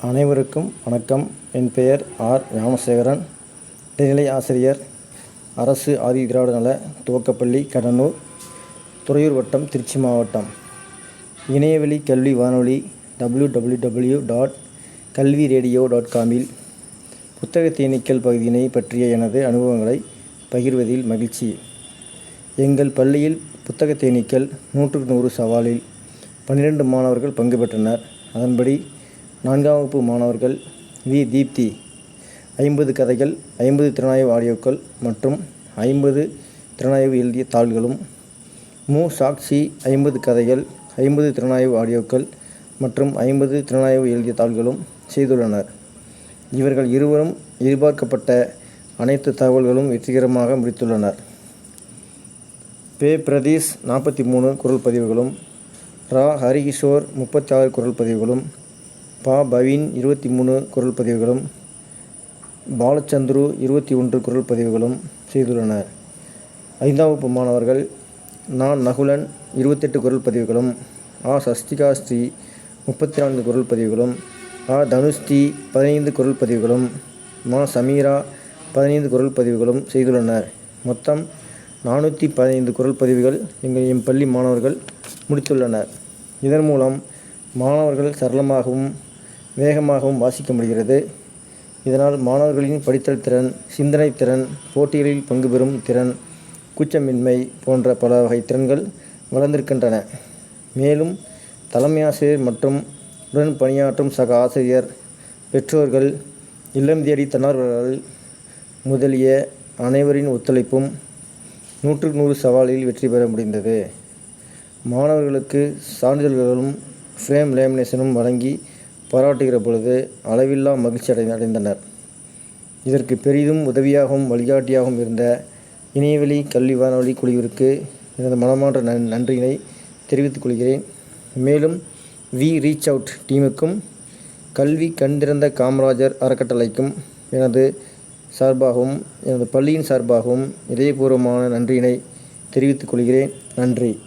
அனைவருக்கும் வணக்கம். என் பெயர் ஆர். ராமசேகரன். இடைநிலை ஆசிரியர் அரசு ஆதி திராவிட நல துவக்கப்பள்ளி கடனூர் துறையூர் வட்டம் திருச்சி மாவட்டம். இணையவழி கல்வி வானொலி W W W dot Kalvi radio dot காமில். புத்தக தேனீக்கள் பகுதியினை பற்றிய எனது அனுபவங்களை பகிர்வதில் மகிழ்ச்சி. எங்கள் பள்ளியில் புத்தக தேனீக்கள் நூற்றுக்கு நூறு சவாலில் பன்னிரெண்டு மாணவர்கள் பங்கு பெற்றனர். அதன்படி நான்காம் வகுப்பு மாணவர்கள் வி. தீப்தி ஐம்பது கதைகள் ஐம்பது திறனாய்வு ஆடியோக்கள் மற்றும் ஐம்பது திறனாய்வு எழுதிய தாள்களும். மு. சாக்ஷி ஐம்பது கதைகள் ஐம்பது திறனாய்வு ஆடியோக்கள் மற்றும் ஐம்பது திறனாய்வு எழுதிய தாள்களும் செய்துள்ளனர். இவர்கள் இருவரும் எதிர்பார்க்கப்பட்ட அனைத்து தகவல்களும் வெற்றிகரமாக முடித்துள்ளனர். பே. பிரதீஷ் நாற்பத்தி மூணு குரல் பதிவுகளும் ரா. ஹரிகிஷோர் முப்பத்தி ஆறு குரல் பதிவுகளும் பா பவின் இருபத்தி மூணு குரல் பதிவுகளும் பாலச்சந்துரு இருபத்தி ஒன்று குரல் பதிவுகளும் செய்துள்ளனர். ஐந்தாம் வகுப்பு மாணவர்கள் நான் நகுலன் இருபத்தெட்டு குரல் பதிவுகளும் ஆ சஸ்திகா ஸ்ரீ முப்பத்தி நான்கு குரல் பதிவுகளும் ஆ தனுஸ்ரீ பதினைந்து குரல் பதிவுகளும் மா சமீரா பதினைந்து குரல் பதிவுகளும் செய்துள்ளனர். மொத்தம் நானூற்றி பதினைந்து குரல் பதிவுகள் எங்கள் எம் பள்ளி மாணவர்கள் முடித்துள்ளனர். இதன் மூலம் மாணவர்கள் சரளமாகவும் வேகமாகவும் வாசிக்க முடிகிறது. இதனால் மாணவர்களின் படித்தல் திறன் சிந்தனை திறன் போட்டிகளில் பங்கு பெறும் திறன் கூச்சமின்மை போன்ற பல வகை திறன்கள் வளர்ந்திருக்கின்றன. மேலும் தலைமை ஆசிரியர் மற்றும் உடன் பணியாற்றும் சக ஆசிரியர் பெற்றோர்கள் இல்லம் தேடி தன்னார்வலர்கள் முதலிய அனைவரின் ஒத்துழைப்பும் நூற்றுக்கு நூறு சவாலில் வெற்றி பெற முடிந்தது. மாணவர்களுக்கு சான்றிதழ்களும் ஃப்ரேம் லேமினேஷனும் வழங்கி பாராட்டுகிற பொழுது அளவில்லா மகிழ்ச்சி அடை அடைந்தனர். இதற்கு பெரிதும் உதவியாகவும் வழிகாட்டியாகவும் இருந்த இணையவழி கல்வி வானொலி குழுவிற்கு எனது மனமான்ற நன் நன்றியினை தெரிவித்துக் கொள்கிறேன். மேலும் வி ரீச் அவுட் டீமுக்கும் கல்வி கண்திறந்த காமராஜர் அறக்கட்டளைக்கும் எனது சார்பாகவும் எனது பள்ளியின் சார்பாகவும் இதயபூர்வமான நன்றியினை தெரிவித்துக் கொள்கிறேன். நன்றி.